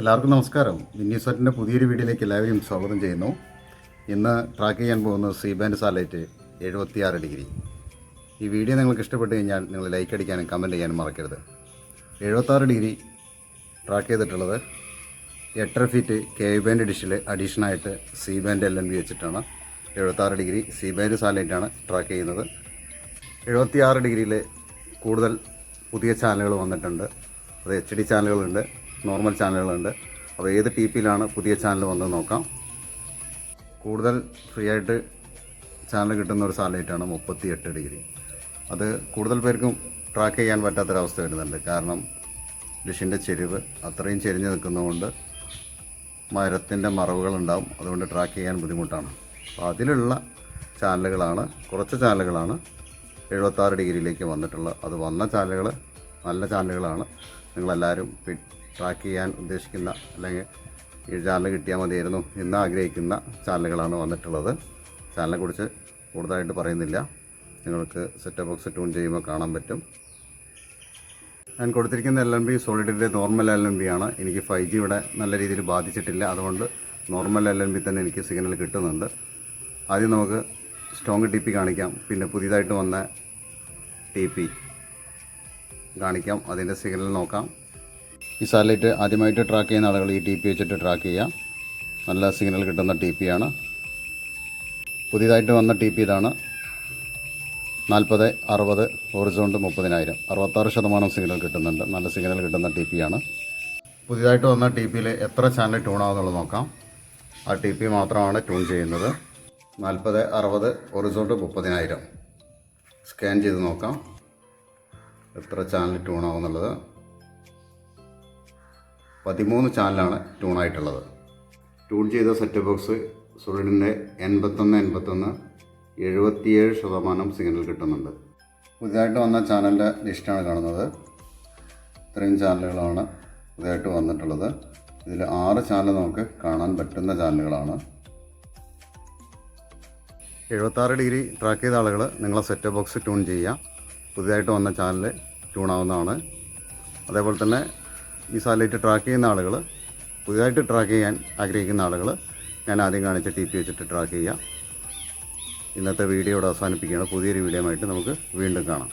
എല്ലാവർക്കും നമസ്കാരം. വിന്യൂസെറ്റിന്റെ പുതിയൊരു വീഡിയോയിലേക്ക് എല്ലാവരെയും സ്വാഗതം ചെയ്യുന്നു. ഇന്ന് ട്രാക്ക് ചെയ്യാൻ പോകുന്നത് സി ബാൻഡ് സാലൈറ്റ് എഴുപത്തിയാറ് ഡിഗ്രി. ഈ വീഡിയോ നിങ്ങൾക്ക് ഇഷ്ടപ്പെട്ട് കഴിഞ്ഞാൽ നിങ്ങൾ ലൈക്ക് അടിക്കാനും കമന്റ് ചെയ്യാനും മറക്കരുത്. എഴുപത്താറ് ഡിഗ്രി ട്രാക്ക് ചെയ്തിട്ടുള്ളത് എട്ടര ഫീറ്റ് കെ ബാൻഡ് ഡിഷിൽ അഡീഷണായിട്ട് C band L N B വെച്ചിട്ടാണ്. എഴുപത്താറ് ഡിഗ്രി സി ബാൻഡ് സാറ്റലൈറ്റാണ് ട്രാക്ക് ചെയ്യുന്നത്. എഴുപത്തിയാറ് ഡിഗ്രിയിൽ കൂടുതൽ പുതിയ ചാനലുകൾ വന്നിട്ടുണ്ട്. അത് എച്ച് ഡി ചാനലുകളുണ്ട് നോർമൽ ചാനലുകളുണ്ട്. അപ്പോൾ ഏത് ടി പിയിലാണ് പുതിയ ചാനൽ വന്നത് നോക്കാം. കൂടുതൽ ഫ്രീ ആയിട്ട് ചാനൽ കിട്ടുന്ന ഒരു സാറ്റലൈറ്റാണ് മുപ്പത്തി എട്ട് ഡിഗ്രി. അത് കൂടുതൽ പേർക്കും ട്രാക്ക് ചെയ്യാൻ പറ്റാത്തൊരവസ്ഥ വരുന്നുണ്ട്. കാരണം ഡിഷിന്റെ ചെരിവ് അത്രയും ചെരിഞ്ഞ് നിൽക്കുന്നതുകൊണ്ട് മരത്തിന്റെ മറവുകളുണ്ടാവും അതുകൊണ്ട് ട്രാക്ക് ചെയ്യാൻ ബുദ്ധിമുട്ടാണ്. അപ്പോൾ അതിലുള്ള ചാനലുകളാണ് കുറച്ച് ചാനലുകളാണ് എഴുപത്താറ് ഡിഗ്രിയിലേക്ക് വന്നിട്ടുള്ളത്. അത് വന്ന ചാനലുകൾ നല്ല ചാനലുകളാണ്. നിങ്ങളെല്ലാവരും ട്രാക്ക് ചെയ്യാൻ ഉദ്ദേശിക്കുന്ന അല്ലെങ്കിൽ ഈ ചാനൽ കിട്ടിയാൽ മതിയായിരുന്നു എന്ന് ആഗ്രഹിക്കുന്ന ചാനലുകളാണ് വന്നിട്ടുള്ളത്. ചാനലിനെക്കുറിച്ച് കൂടുതലായിട്ട് പറയുന്നില്ല. നിങ്ങൾക്ക് സെറ്റ് ബോക്സ് ട്യൂൺ ചെയ്യുമ്പോൾ കാണാൻ പറ്റും. ഞാൻ കൊടുത്തിരിക്കുന്ന എൽ എൻ ബി സോളിഡിന്റെ നോർമൽ എൽ എൻ ബി ആണ്. എനിക്ക് ഫൈവ് ജി ഇവിടെ നല്ല രീതിയിൽ ബാധിച്ചിട്ടില്ല. അതുകൊണ്ട് നോർമൽ എൽ എൻ ബി തന്നെ എനിക്ക് സിഗ്നൽ കിട്ടുന്നുണ്ട്. ആദ്യം നമുക്ക് സ്ട്രോങ് ടി പി കാണിക്കാം. പിന്നെ പുതിയതായിട്ട് വന്ന ടി പി കാണിക്കാം. അതിന്റെ സിഗ്നൽ നോക്കാം. ഈ സാറ്റലൈറ്റ് ആദ്യമായിട്ട് ട്രാക്ക് ചെയ്യുന്ന ആളുകൾ ഈ ടി പി വെച്ചിട്ട് ട്രാക്ക് ചെയ്യാം നല്ല സിഗ്നൽ കിട്ടുന്ന ടി പി ആണ്. പുതിയതായിട്ട് വന്ന ടി പി ഇതാണ്. നാൽപ്പത് അറുപത് ഹോറിസോണ്ട് മുപ്പതിനായിരം. അറുപത്താറ് ശതമാനം സിഗ്നൽ കിട്ടുന്നുണ്ട്. നല്ല സിഗ്നൽ കിട്ടുന്ന ടി പി ആണ്. പുതിയതായിട്ട് വന്ന ടി പിയിൽ എത്ര ചാനൽ ട്യൂൺ ആകുന്നുള്ളത് നോക്കാം. ആ ടി പി മാത്രമാണ് ട്യൂൺ ചെയ്യുന്നത്. നാൽപ്പത് അറുപത് ഹോറിസോണ്ട് മുപ്പതിനായിരം. സ്കാൻ ചെയ്ത് നോക്കാം. എത്ര ചാനൽ ട്യൂൺ ആവുന്നുള്ളത്. പതിമൂന്ന് ചാനലാണ് ട്യൂൺ ആയിട്ടുള്ളത്. ട്യൂൺ ചെയ്ത സെറ്റ് ബോക്സ് സുറിഡിന്റെ എൺപത്തൊന്ന് എൺപത്തൊന്ന് എഴുപത്തിയേഴ് ശതമാനം സിഗ്നൽ കിട്ടുന്നുണ്ട്. പുതിയതായിട്ട് വന്ന ചാനലിന്റെ ലിസ്റ്റാണ് കാണുന്നത്. ഇത്രയും ചാനലുകളാണ് പുതിയതായിട്ട് വന്നിട്ടുള്ളത്. ഇതിൽ ആറ് ചാനൽ നമുക്ക് കാണാൻ പറ്റുന്ന ചാനലുകളാണ്. എഴുപത്താറ് ഡിഗ്രി ട്രാക്ക് ചെയ്ത ആളുകൾ നിങ്ങളെ സെറ്റ് ബോക്സ് ട്യൂൺ ചെയ്യുക പുതിയതായിട്ട് വന്ന ചാനൽ ട്യൂൺ ആവുന്നതാണ്. അതേപോലെ തന്നെ ഈ സാറ്റലൈറ്റ് ട്രാക്ക് ചെയ്യുന്ന ആളുകൾ പുതിയതായിട്ട് ട്രാക്ക് ചെയ്യാൻ ആഗ്രഹിക്കുന്ന ആളുകൾ ഞാൻ ആദ്യം കാണിച്ച ടി പി വെച്ചിട്ട് ട്രാക്ക് ചെയ്യുക ഇന്നത്തെ വീഡിയോ ഇവിടെ അവസാനിപ്പിക്കുകയാണ്. പുതിയൊരു വീഡിയോ ആയിട്ട് നമുക്ക് വീണ്ടും കാണാം.